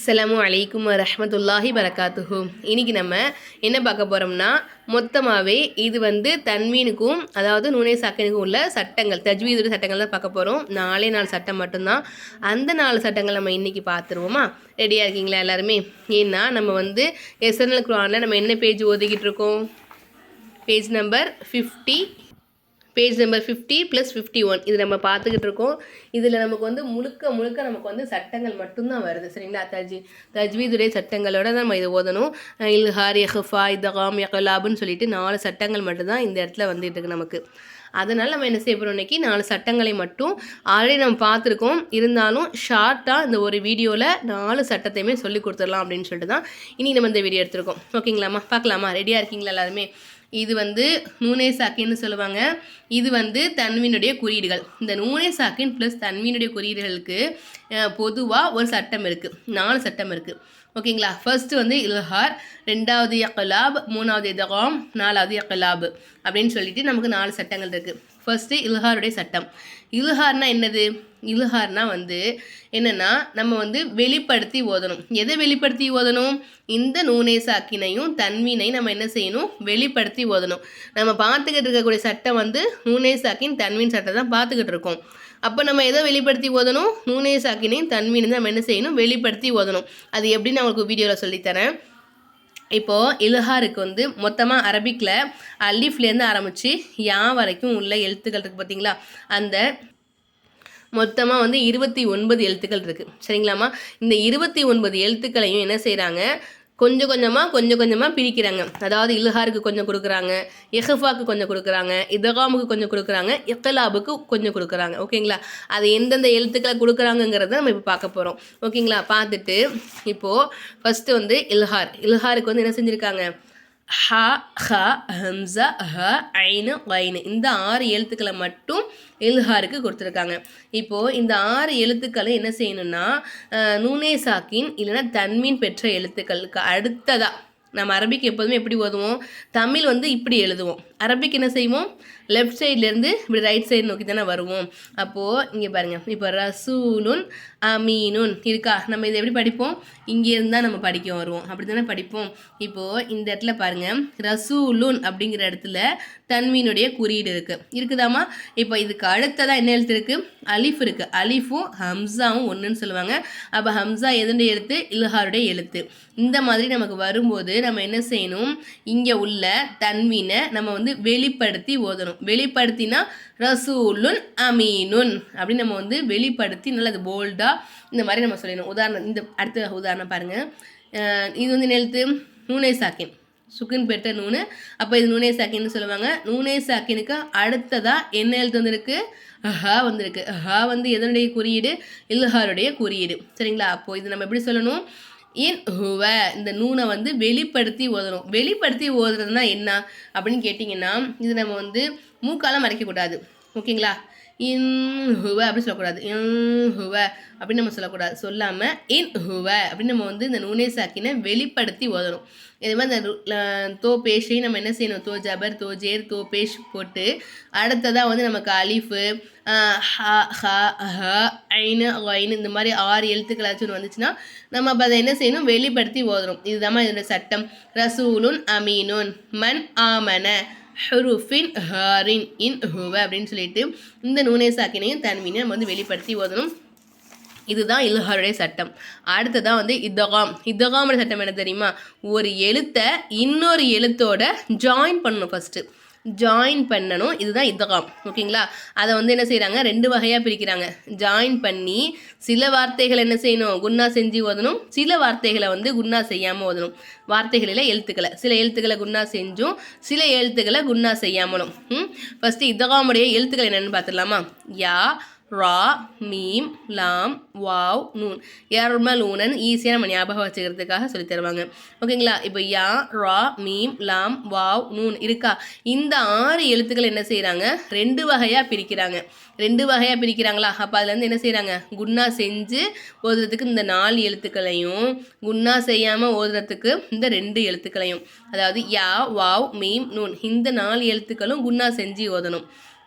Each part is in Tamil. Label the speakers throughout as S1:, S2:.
S1: அஸ்லாம் வலைக்கும் ரஹமத்துல்லாஹி வரகாத்துஹு இன்றைக்கி நம்ம என்ன பார்க்க போகிறோம்னா மொத்தமாகவே இது வந்து தன்மீனுக்கும் அதாவது நுணை சாக்கனுக்கும் உள்ள சட்டங்கள் தஜ்வீதுடைய சட்டங்கள் தான் பார்க்க போகிறோம் நாலே நாலு சட்டம் மட்டும்தான் அந்த நாலு சட்டங்கள் நம்ம இன்றைக்கி பார்த்துருவோமா ரெடியாக இருக்கீங்களா எல்லாருமே ஏன்னா நம்ம வந்து எஸ்என்எல் குரானில் நம்ம என்ன பேஜ் ஒதுக்கிட்டு இருக்கோம் page number fifty page number fifty plus fifty one இது நம்ம பார்த்துக்கிட்டு இருக்கோம் இதில் நமக்கு வந்து முழுக்க முழுக்க நமக்கு வந்து சட்டங்கள் மட்டும்தான் வருது சரிங்களா தஜ் தஜ்வீதுடைய சட்டங்களோட நம்ம இதை ஓதணும் இல்ஹார் யஹஃபா இதகாம் எஹலாபுன்னு சொல்லிட்டு நாலு சட்டங்கள் மட்டும்தான் இந்த இடத்துல வந்துட்டு இருக்கு நமக்கு அதனால் நம்ம என்ன செய்ய போகிறோம் இன்றைக்கி நாலு சட்டங்களை மட்டும் ஆல்ரெடி நம்ம பார்த்துருக்கோம் இருந்தாலும் ஷார்ட்டாக இந்த ஒரு வீடியோவில் நாலு சட்டத்தையுமே சொல்லி கொடுத்துடலாம் அப்படின்னு சொல்லிட்டு தான் இனி நம்ம இந்த வீடியோ எடுத்துருக்கோம் ஓகேங்களாம்மா பார்க்கலாமா ரெடியாக இருக்கீங்களா எல்லாருமே இது வந்து நூனே சாக்கின்னு சொல்லுவாங்க இது வந்து தன்வினுடைய குறியீடுகள் இந்த நூனே சாக்கின் ப்ளஸ் தன்வினுடைய குறியீடுகளுக்கு பொதுவாக ஒரு சட்டம் இருக்குது நாலு சட்டம் இருக்குது ஓகேங்களா ஃபர்ஸ்ட்டு வந்து இல்ஹார் ரெண்டாவது யக்கலாப் மூணாவது எதகாம் நாலாவது யக்கலாப் அப்படின்னு சொல்லிட்டு நமக்கு நாலு சட்டங்கள் இருக்குது ஃபர்ஸ்ட் இல்ஹாருடைய சட்டம் இல்ஹார்னா என்னது இல்ஹார்னா வந்து என்னென்னா நம்ம வந்து வெளிப்படுத்தி ஓதணும் எதை வெளிப்படுத்தி ஓதணும் இந்த நூனை சாக்கினையும் தன்வீனையும் நம்ம என்ன செய்யணும் வெளிப்படுத்தி ஓதணும் நம்ம பார்த்துக்கிட்டு இருக்கக்கூடிய சட்டம் வந்து நூனை சாக்கின் தன்வின் சட்டம் தான் பார்த்துக்கிட்டு இருக்கோம் அப்போ நம்ம எதை வெளிப்படுத்தி ஓதணும் நூனே சாக்கினையும் தன்மீன் நம்ம என்ன செய்யணும் வெளிப்படுத்தி ஓதணும் அது எப்படின்னு அவங்களுக்கு வீடியோவில் சொல்லித்தரேன் இப்போது இல்ஹாருக்கு வந்து மொத்தமாக அரபிக்கில் அலீஃப்லேருந்து ஆரம்பித்து யா வரைக்கும் உள்ள எழுத்துக்கள் இருக்குது பார்த்தீங்களா அந்த மொத்தமாக வந்து இருபத்தி ஒன்பது எழுத்துக்கள் இருக்குது சரிங்களாம்மா இந்த இருபத்தி ஒன்பது எழுத்துக்களையும் என்ன செய்கிறாங்க கொஞ்சம் கொஞ்சமாக கொஞ்சம் கொஞ்சமாக பிரிக்கிறாங்க அதாவது இல்ஹாருக்கு கொஞ்சம் கொடுக்குறாங்க எஹஃபாக்கு கொஞ்சம் கொடுக்குறாங்க இதகாமுக்கு கொஞ்சம் கொடுக்குறாங்க இக்கலாபுக்கு கொஞ்சம் கொடுக்குறாங்க ஓகேங்களா அது எந்தெந்த எழுத்துக்களை கொடுக்குறாங்கங்கிறத நம்ம இப்போ பார்க்க போகிறோம் ஓகேங்களா பார்த்துட்டு இப்போது ஃபஸ்ட்டு வந்து இல்ஹார் இல்ஹாருக்கு வந்து என்ன செஞ்சுருக்காங்க ஹ ஹ ஹம்ச ஹ ஐனு வைனு இந்த ஆறு எழுத்துக்களை மட்டும் இல்ஹாருக்கு கொடுத்துருக்காங்க இப்போது இந்த ஆறு எழுத்துக்களை என்ன செய்யணும்னா நூனே சாக்கின் இல்லைன்னா தன்மீன் பெற்ற எழுத்துக்களுக்கு அடுத்ததாக நம்ம அரபிக்கு எப்போதுமே எப்படி ஓதுவோம் தமிழ் வந்து இப்படி எழுதுவோம் அரபிக் என்ன செய்வோம் லெஃப்ட் சைட்லேருந்து இப்படி ரைட் சைடு நோக்கி தானே வருவோம் அப்போது இங்கே பாருங்கள் இப்போ ரசூலுன் அமீனுன் இருக்கா நம்ம இதை எப்படி படிப்போம் இங்கேருந்து தான் நம்ம படிக்க வருவோம் அப்படி தானே படிப்போம் இப்போது இந்த இடத்துல பாருங்கள் ரசூலுன் அப்படிங்கிற இடத்துல தன்மீனுடைய குறியீடு இருக்குது இருக்குதாம்மா இப்போ இதுக்கு அடுத்ததாக என்ன எழுத்து இருக்குது அலிஃப் இருக்குது அலிஃபும் ஹம்சாவும் ஒன்றுன்னு சொல்லுவாங்க அப்போ ஹம்சா எதுண்ட எழுத்து இல்ஹாருடைய எழுத்து இந்த மாதிரி நமக்கு வரும்போது நம்ம என்ன செய்யணும் இங்கே உள்ள தன்மீனை நம்ம வந்து வந்து வெளிப்படுத்தி ஓதணும் வெளிப்படுத்தினா ரசூலுன் அமீனுன் அப்படின்னு நம்ம வந்து வெளிப்படுத்தி நல்லா அது போல்டாக இந்த மாதிரி நம்ம சொல்லிடணும் உதாரணம் இந்த அடுத்த உதாரணம் பாருங்கள் இது வந்து நெழுத்து நூனே சாக்கின் சுக்குன் பெற்ற நூனு அப்போ இது நூனே சாக்கின்னு சொல்லுவாங்க நூனே சாக்கினுக்கு அடுத்ததாக என்ன எழுத்து வந்திருக்கு ஹா வந்திருக்கு ஹா வந்து எதனுடைய குறியீடு இல்ஹாருடைய குறியீடு சரிங்களா அப்போது இது நம்ம எப்படி சொல்லணும் இன் ஹுவ இந்த நூனை வந்து வெளிப்படுத்தி ஓதணும் வெளிப்படுத்தி ஓதுறதுனா என்ன அப்படின்னு கேட்டிங்கன்னா இது நம்ம வந்து மூக்காலம் மறைக்கக்கூடாது ஓகேங்களா இன் ஹுவ அப்படின்னு சொல்லக்கூடாது இன் ஹுவ அப்படின்னு நம்ம சொல்லக்கூடாது சொல்லாமல் இன் ஹுவ அப்படின்னு நம்ம வந்து இந்த நூனே சாக்கினை வெளிப்படுத்தி ஓதணும் இது மாதிரி அந்த தோ பேஷையும் நம்ம என்ன செய்யணும் தோ ஜபர் தோ ஜேர் தோ பேஷ் போட்டு அடுத்ததாக வந்து நமக்கு அலிஃபு ஐனு ஐனு இந்த மாதிரி ஆறு எழுத்துக்களாச்சும் வந்துச்சுன்னா நம்ம அப்போ அதை என்ன செய்யணும் வெளிப்படுத்தி ஓதுறோம் இதுதான் இதோட சட்டம் ரசூலுன் அமீனுன் மன் ஆமன ஹருஃபின் ஹாரின் இன் ஹுவ அப்படின்னு சொல்லிட்டு இந்த நூனே சாக்கினையும் தன்மீனையும் நம்ம வந்து வெளிப்படுத்தி ஓதணும் இதுதான் இல்ஹாருடைய சட்டம் அடுத்ததான் வந்து இதகாம் இதகாமோட சட்டம் என்ன தெரியுமா ஒரு எழுத்தை இன்னொரு எழுத்தோட ஜாயின் பண்ணணும் ஃபஸ்ட்டு ஜாயின் பண்ணணும் இதுதான் இதகாம் ஓகேங்களா அதை வந்து என்ன செய்கிறாங்க ரெண்டு வகையாக பிரிக்கிறாங்க ஜாயின் பண்ணி சில வார்த்தைகளை என்ன செய்யணும் குன்னா செஞ்சு ஓதணும் சில வார்த்தைகளை வந்து குன்னா செய்யாமல் ஓதணும் வார்த்தைகளில் எழுத்துக்களை சில எழுத்துக்களை குன்னா செஞ்சும் சில எழுத்துக்களை குன்னா செய்யாமலும் ஃபஸ்ட்டு இதகாமுடைய எழுத்துக்கள் என்னென்னு பார்த்துடலாமா யா ரா மீம் லாம் வாவ் நூன் யர்மலூனன் ஈஸியாக நம்ம ஞாபகம் வச்சுக்கிறதுக்காக சொல்லி தருவாங்க ஓகேங்களா இப்போ யா ரா மீம் லாம் வாவ் நூன் இருக்கா இந்த ஆறு எழுத்துக்கள் என்ன செய்கிறாங்க ரெண்டு வகையாக பிரிக்கிறாங்க ரெண்டு வகையாக பிரிக்கிறாங்களா அப்போ அதுலேருந்து என்ன செய்கிறாங்க குன்னா செஞ்சு ஓதுறதுக்கு இந்த நாலு எழுத்துக்களையும் குன்னா செய்யாமல் ஓதுறதுக்கு இந்த ரெண்டு எழுத்துக்களையும் அதாவது யா வாவ் மீம் நூன் இந்த நாலு எழுத்துக்களும் குன்னா செஞ்சு ஓதணும்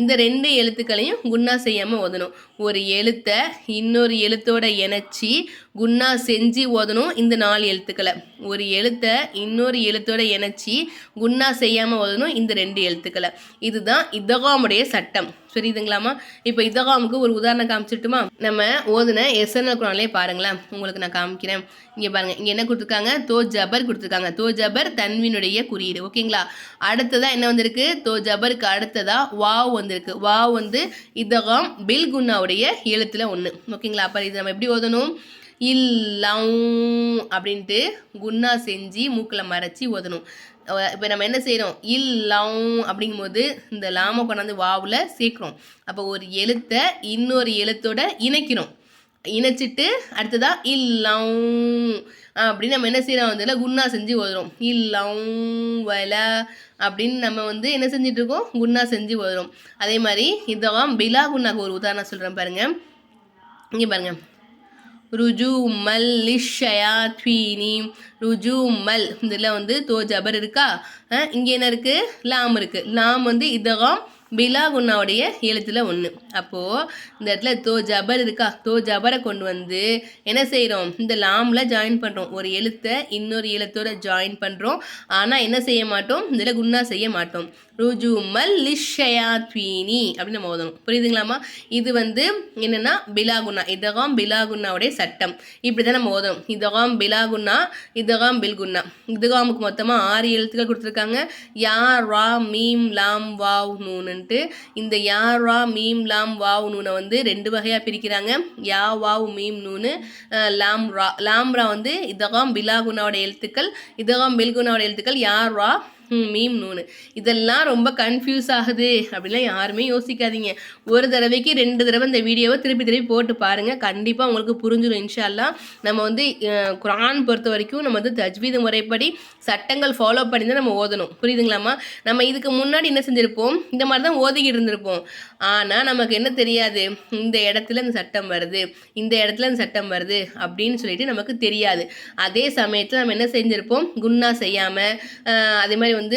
S1: இந்த ரெண்டு எழுத்துக்களையும் குண்ணா செய்யாமல் ஓதணும் ஒரு எழுத்தை இன்னொரு எழுத்தோட இணைச்சி குன்னா செஞ்சு ஓதணும் இந்த நாலு எழுத்துக்களை ஒரு எழுத்தை இன்னொரு எழுத்தோட இணைச்சி குன்னா செய்யாமல் ஓதணும் இந்த ரெண்டு எழுத்துக்களை இதுதான் இதகாமுடைய சட்டம் சரிதுங்களாமா இப்போ இதகாமுக்கு ஒரு உதாரணம் காமிச்சிட்டுமா நம்ம ஓதுன எஸ்என்எல் குரானே பாருங்களேன் உங்களுக்கு நான் காமிக்கிறேன் இங்கே பாருங்கள் இங்கே என்ன கொடுத்துருக்காங்க தோ ஜபர் கொடுத்துருக்காங்க தோ ஜபர் தன்வினுடைய குறியீடு ஓகேங்களா அடுத்ததாக என்ன வந்திருக்கு தோ ஜபருக்கு அடுத்ததாக வாவ் வந்திருக்கு வாவ் வந்து இதகாம் பில் குன்னாவுடைய எழுத்தில் ஒன்று ஓகேங்களா அப்போ இது நம்ம எப்படி ஓதணும் இல்லம் அப்படின்ட்டு குன்னா செஞ்சு மூக்கில் மறைச்சி ஓதணும் இப்போ நம்ம என்ன செய்கிறோம் இல்லம் அப்படிங்கும்போது இந்த லாம கொண்டாந்து வாவில் சேர்க்குறோம் அப்போ ஒரு எழுத்தை இன்னொரு எழுத்தோட இணைக்கிறோம் இணைச்சிட்டு அடுத்ததாக இல்லம் அப்படின்னு நம்ம என்ன செய்கிறோம் வந்து குன்னா செஞ்சு ஓதுறோம் இல்லம் வல அப்படின்னு நம்ம வந்து என்ன செஞ்சிட்ருக்கோம் குன்னா செஞ்சு ஓதுறோம் அதே மாதிரி இதெல்லாம் பிலா குன்னாக்கு ஒரு உதாரணம் சொல்கிறேன் பாருங்கள் இங்கே பாருங்கள் ருஜூமல் லிஷயாத்வீனி ருஜூமல் இதில் வந்து தோ ஜபர் இருக்கா இங்கே என்ன இருக்குது லாம் இருக்குது லாம் வந்து இதகம் பிலா குன்னாவுடைய எழுத்தில் ஒன்று அப்போது இந்த இடத்துல தோ ஜபர் இருக்கா தோ ஜபரை கொண்டு வந்து என்ன செய்கிறோம் இந்த லாமில் ஜாயின் பண்ணுறோம் ஒரு எழுத்தை இன்னொரு எழுத்தோட ஜாயின் பண்ணுறோம் ஆனால் என்ன செய்ய மாட்டோம் இதில் குன்னா செய்ய மாட்டோம் ருஜு மல் துவீனி அப்படின்னு நம்ம ஓதணும் புரியுதுங்களாமா இது வந்து என்னென்னா பிலாகுன்னா இதகாம் பிலாகுன்னாவுடைய சட்டம் இப்படி தான் நம்ம ஓதணும் இதகாம் பிலாகுன்னா இதகாம் பில் குண்ணா இதுகாமுக்கு மொத்தமாக ஆறு எழுத்துக்கள் கொடுத்துருக்காங்க யா ரா மீம் லாம் வாவ் நூனு அப்படின்ட்டு இந்த யார் ரா மீம் லாம் வாவ் நூனை வந்து ரெண்டு வகையாக பிரிக்கிறாங்க யா வாவ் மீம் நூனு லாம் ரா லாம் ரா வந்து இதகாம் பிலாகுனாவோட எழுத்துக்கள் இதகம் பில்குனாவோட எழுத்துக்கள் யார் ரா மீம் நூனு இதெல்லாம் ரொம்ப கன்ஃபியூஸ் ஆகுது அப்படிலாம் யாருமே யோசிக்காதீங்க ஒரு தடவைக்கு ரெண்டு தடவை இந்த வீடியோவை திருப்பி திருப்பி போட்டு பாருங்கள் கண்டிப்பாக உங்களுக்கு புரிஞ்சிடும் இன்ஷால்லாம் நம்ம வந்து குரான் பொறுத்த வரைக்கும் நம்ம வந்து தஜ்வீது முறைப்படி சட்டங்கள் ஃபாலோ பண்ணி தான் நம்ம ஓதணும் புரியுதுங்களாம்மா நம்ம இதுக்கு முன்னாடி என்ன செஞ்சுருப்போம் இந்த மாதிரி தான் ஓதிக்கிட்டு இருந்திருப்போம் ஆனால் நமக்கு என்ன தெரியாது இந்த இடத்துல இந்த சட்டம் வருது இந்த இடத்துல இந்த சட்டம் வருது அப்படின்னு சொல்லிட்டு நமக்கு தெரியாது அதே சமயத்தில் நம்ம என்ன செஞ்சுருப்போம் குன்னா செய்யாமல் அதே மாதிரி வந்து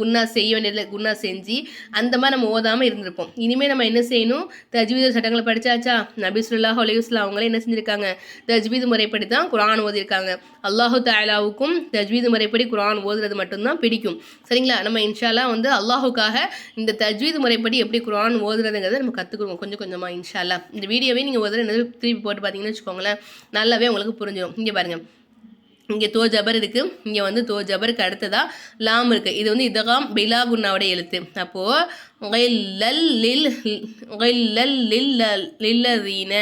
S1: குன்னா செய்ய வேண்டியதில்லை குன்னா செஞ்சு அந்த மாதிரி நம்ம ஓதாமல் இருந்திருப்போம் இனிமேல் நம்ம என்ன செய்யணும் தஜ்வீத சட்டங்களை படித்தாச்சா நபி சுல்லா ஒலிவுஸ்லா அவங்களே என்ன செஞ்சுருக்காங்க தஜ்வீது முறைப்படி தான் குரான் ஓதியிருக்காங்க அல்லாஹு தாலாவுக்கும் தஜ்வீது முறைப்படி குரான் ஓதுறது மட்டும்தான் பிடிக்கும் சரிங்களா நம்ம இன்ஷாலா வந்து அல்லாஹுக்காக இந்த தஜ்வீது முறைப்படி எப்படி குரான் ஓதுறதுங்கிறத நம்ம கற்றுக்குடுவோம் கொஞ்சம் கொஞ்சமாக இன்ஷாலா இந்த வீடியோவே நீங்கள் ஓதுற திருப்பி போட்டு பார்த்தீங்கன்னு வச்சுக்கோங்களேன் நல்லாவே உங்களுக்கு புரிஞ்சிடும் இங்கே பாருங்கள் இங்கே தோ ஜபர் இருக்குது இங்கே வந்து தோ ஜபருக்கு அடுத்ததாக லாம் இருக்குது இது வந்து இதகாம் பிலா குன்னாவோட எழுத்து அப்போது லில் லில்லதீன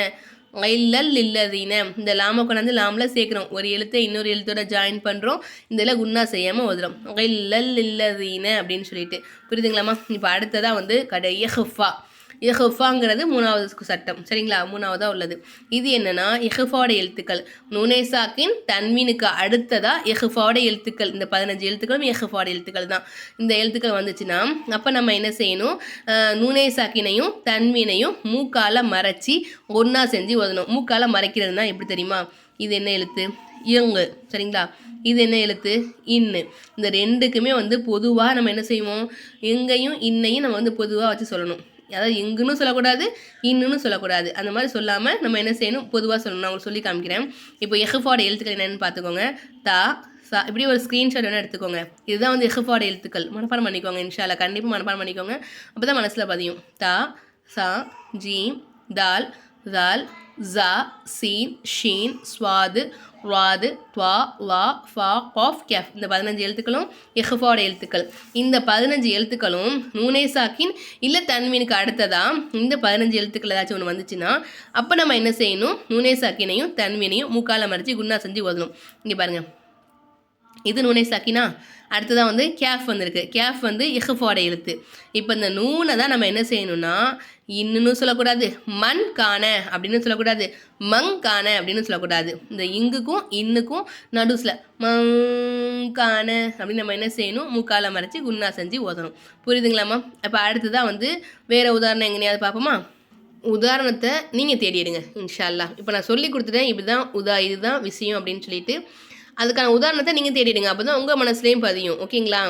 S1: இல்லதீன இந்த லாம கொண்டாந்து லாமில் சேர்க்குறோம் ஒரு எழுத்தை இன்னொரு எழுத்தோட ஜாயின் பண்ணுறோம் இந்த இதில் குன்னா செய்யாமல் ஓதுறோம் இல்லல் இல்லதீன அப்படின்னு சொல்லிட்டு புரியுதுங்களாம்மா இப்போ அடுத்ததாக வந்து கடைய ஹஃபா இஹ்ஃபாங்கிறது மூணாவது சட்டம் சரிங்களா மூணாவதாக உள்ளது இது என்னென்னா இஹ்ஃபாவோட எழுத்துக்கள் நுனேசாக்கின் தன்மீனுக்கு அடுத்ததாக இஹ்ஃபாவோட எழுத்துக்கள் இந்த பதினஞ்சு எழுத்துக்களும் இஹ்ஃபாவோட எழுத்துக்கள் தான் இந்த எழுத்துக்கள் வந்துச்சுன்னா அப்போ நம்ம என்ன செய்யணும் நுனேசாக்கினையும் தன்மீனையும் மூக்கால மறைச்சி ஒன்றா செஞ்சு ஓதணும் மூக்கால மறைக்கிறதுனா எப்படி தெரியுமா இது என்ன எழுத்து இயங்கு சரிங்களா இது என்ன எழுத்து இன்னு இந்த ரெண்டுக்குமே வந்து பொதுவாக நம்ம என்ன செய்வோம் எங்கேயும் இன்னையும் நம்ம வந்து பொதுவாக வச்சு சொல்லணும் அதாவது இங்குன்னு சொல்லக்கூடாது இன்னுன்னு சொல்லக்கூடாது அந்த மாதிரி சொல்லாமல் நம்ம என்ன செய்யணும் பொதுவாக சொல்லணும் நான் உங்களுக்கு சொல்லி காமிக்கிறேன் இப்போ எஹ்ஃபாட எழுத்துக்கள் என்னென்னு பார்த்துக்கோங்க தா சா இப்படி ஒரு ஸ்க்ரீன்ஷாட் வேணால் எடுத்துக்கோங்க இதுதான் வந்து எஹ்ஃபாட எழுத்துக்கள் மனப்பாடம் பண்ணிக்கோங்க இன்ஷால்லா கண்டிப்பாக மனப்பாடம் பண்ணிக்கோங்க அப்போ தான் மனசில் பதியும் தா சா ஜீம் தால் ழல் ஜ சீன் ஷீன் ஸ்வாது வாது துவா வா ஃபா காஃப் கெஃப் இந்த பதினஞ்சு எழுத்துக்களும் எஹ்ஃபாவோட எழுத்துக்கள் இந்த பதினஞ்சு எழுத்துக்களும் நூனே சாக்கின் இல்லை தன்மீனுக்கு அடுத்ததாக இந்த பதினஞ்சு எழுத்துக்கள் ஏதாச்சும் ஒன்று வந்துச்சுன்னா அப்போ நம்ம என்ன செய்யணும் நூனே சாக்கினையும் தன்மீனையும் மூக்கால மறைச்சி குண்ணா செஞ்சு ஓதணும் இங்கே பாருங்கள் இது நூனை சாக்கினா அடுத்ததான் வந்து கேஃப் வந்திருக்கு கேஃப் வந்து இஹ்ஃபோட எழுத்து இப்போ இந்த நூனை தான் நம்ம என்ன செய்யணும்னா இன்னும் சொல்லக்கூடாது மண் காண அப்படின்னு சொல்லக்கூடாது மங் காண அப்படின்னு சொல்லக்கூடாது இந்த இங்குக்கும் இன்னுக்கும் நடுஸில் மங் காண அப்படின்னு நம்ம என்ன செய்யணும் முக்கால மறைச்சி குன்னா செஞ்சு ஓதணும் புரியுதுங்களாம்மா அப்போ அடுத்ததான் வந்து வேறு உதாரணம் எங்கேயாவது பார்ப்போமா உதாரணத்தை நீங்கள் தேடிடுங்க இன்ஷால்லா இப்போ நான் சொல்லி கொடுத்துட்டேன் இப்படி தான் உதா இதுதான் விஷயம் அப்படின்னு சொல்லிட்டு அதுக்கான உதாரணத்தை நீங்கள் தேடிடுங்க அப்போ தான் உங்கள் மனசுலேயும் பதியும் ஓகேங்களா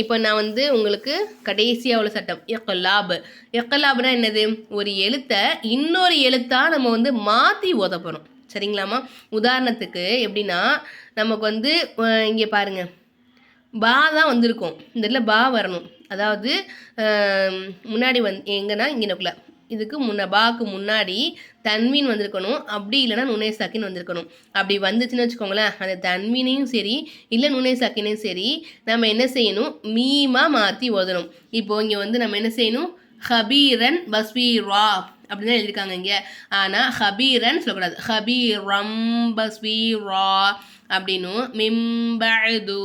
S1: இப்போ நான் வந்து உங்களுக்கு கடைசியாக உள்ள சட்டம் எக்கலாப் எக்கலாப்னா என்னது ஒரு எழுத்தை இன்னொரு எழுத்தாக நம்ம வந்து மாற்றி உதப்புறோம் சரிங்களாம்மா உதாரணத்துக்கு எப்படின்னா நமக்கு வந்து இங்கே பாருங்கள் பா தான் வந்திருக்கும் இந்த இடத்துல பா வரணும் அதாவது முன்னாடி வந் எங்கன்னா இங்கே நோக்கில் இதுக்கு முன்ன பாக்கு முன்னாடி தன்மீன் வந்திருக்கணும் அப்படி இல்லைனா நுனே சாக்கின் வந்திருக்கணும் அப்படி வந்துச்சுன்னு வச்சுக்கோங்களேன் அந்த தன்மீனையும் சரி இல்லை நுனே சாக்கினையும் சரி நம்ம என்ன செய்யணும் மீமாக மாற்றி ஓதணும் இப்போ இங்கே வந்து நம்ம என்ன செய்யணும் ஹபீரன் பஸ்வீரா அப்படின்னு எழுதியிருக்காங்க இங்கே ஆனால் ஹபீரன் சொல்லக்கூடாது ஹபீரம் பஸ்வீரா அப்படின்னும் மிம்பழுது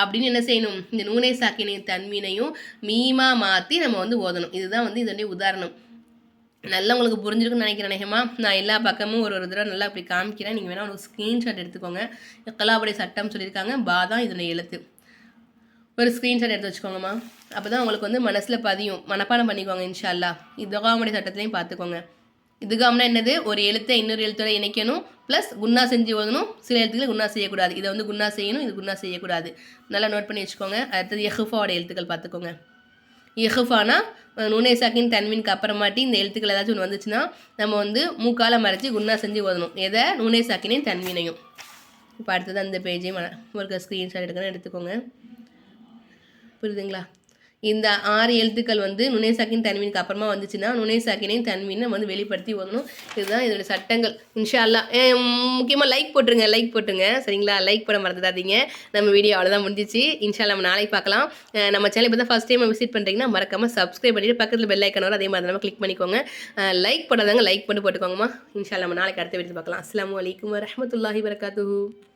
S1: அப்படின்னு என்ன செய்யணும் இந்த நூனை சாக்கினை தன்மீனையும் மீமா மாற்றி நம்ம வந்து ஓதணும் இதுதான் வந்து இதனுடைய உதாரணம் நல்லா உங்களுக்கு புரிஞ்சிருக்குன்னு நினைக்கிறேன் நேகமா நான் எல்லா பக்கமும் ஒரு ஒரு தடவை நல்லா அப்படி காமிக்கிறேன் நீங்கள் வேணால் உங்களுக்கு ஸ்க்ரீன்ஷாட் எடுத்துக்கோங்க கலாபடி சட்டம் சொல்லியிருக்காங்க பாதாம் தான் எழுத்து ஒரு ஸ்க்ரீன்ஷாட் எடுத்து வச்சுக்கோங்கம்மா அப்போ தான் உங்களுக்கு வந்து மனசில் பதியும் மனப்பாடம் பண்ணிக்கோங்க இன்ஷால்லா இதுகாமுடைய சட்டத்திலையும் பார்த்துக்கோங்க இதுகாமனா என்னது ஒரு எழுத்தை இன்னொரு எழுத்தோட இணைக்கணும் ப்ளஸ் குன்னா செஞ்சு ஓதணும் சில எழுத்துக்களை குன்னா செய்யக்கூடாது இதை வந்து குன்னா செய்யணும் இது குன்னா செய்யக்கூடாது நல்லா நோட் பண்ணி வச்சுக்கோங்க அடுத்தது எஹுஃபாவோட எழுத்துக்கள் பார்த்துக்கோங்க எஹஃபானா நுனேசாக்கின் தன்வின்க்கு அப்புறமாட்டி இந்த எழுத்துக்கள் ஏதாச்சும் ஒன்று வந்துச்சுன்னா நம்ம வந்து மூக்கால மறைச்சி குன்னா செஞ்சு ஓதணும் எதை சாக்கினையும் தன்வினையும் இப்போ அடுத்தது அந்த பேஜையும் ஒரு ஸ்க்ரீன்ஷாட் எடுக்கணும் எடுத்துக்கோங்க புரியுதுங்களா இந்த ஆறு எழுத்துக்கள் வந்து நுனேசாக்கின் தன்மீனுக்கு அப்புறமா வந்துச்சுன்னா நுனேசாக்கினையும் தன்மீனை வந்து வெளிப்படுத்தி ஓதணும் இதுதான் இதோட சட்டங்கள் இன்ஷால்லா முக்கியமாக லைக் போட்டுருங்க லைக் போட்டுருங்க சரிங்களா லைக் பண்ண மறந்துடாதீங்க நம்ம வீடியோ அவ்வளோதான் முடிஞ்சிச்சு இன்ஷால்லா நம்ம நாளைக்கு பார்க்கலாம் நம்ம சேனல் இப்போ தான் ஃபஸ்ட் டைம் விசிட் பண்ணுறீங்கன்னா மறக்காமல் சப்ஸ்கிரைப் பண்ணிட்டு பக்கத்தில் பெல் ஐக்கன் வரும் அதே மாதிரி நம்ம கிளிக் பண்ணிக்கோங்க லைக் பண்ணாதாங்க லைக் பண்ணி போட்டுக்கோங்கம்மா இன்ஷால்லா நம்ம நாளைக்கு அடுத்த வீடியோ பார்க்கலாம் அஸ்லாம் வலைக்கம் வரமத்துல்லாஹி வரகாத்து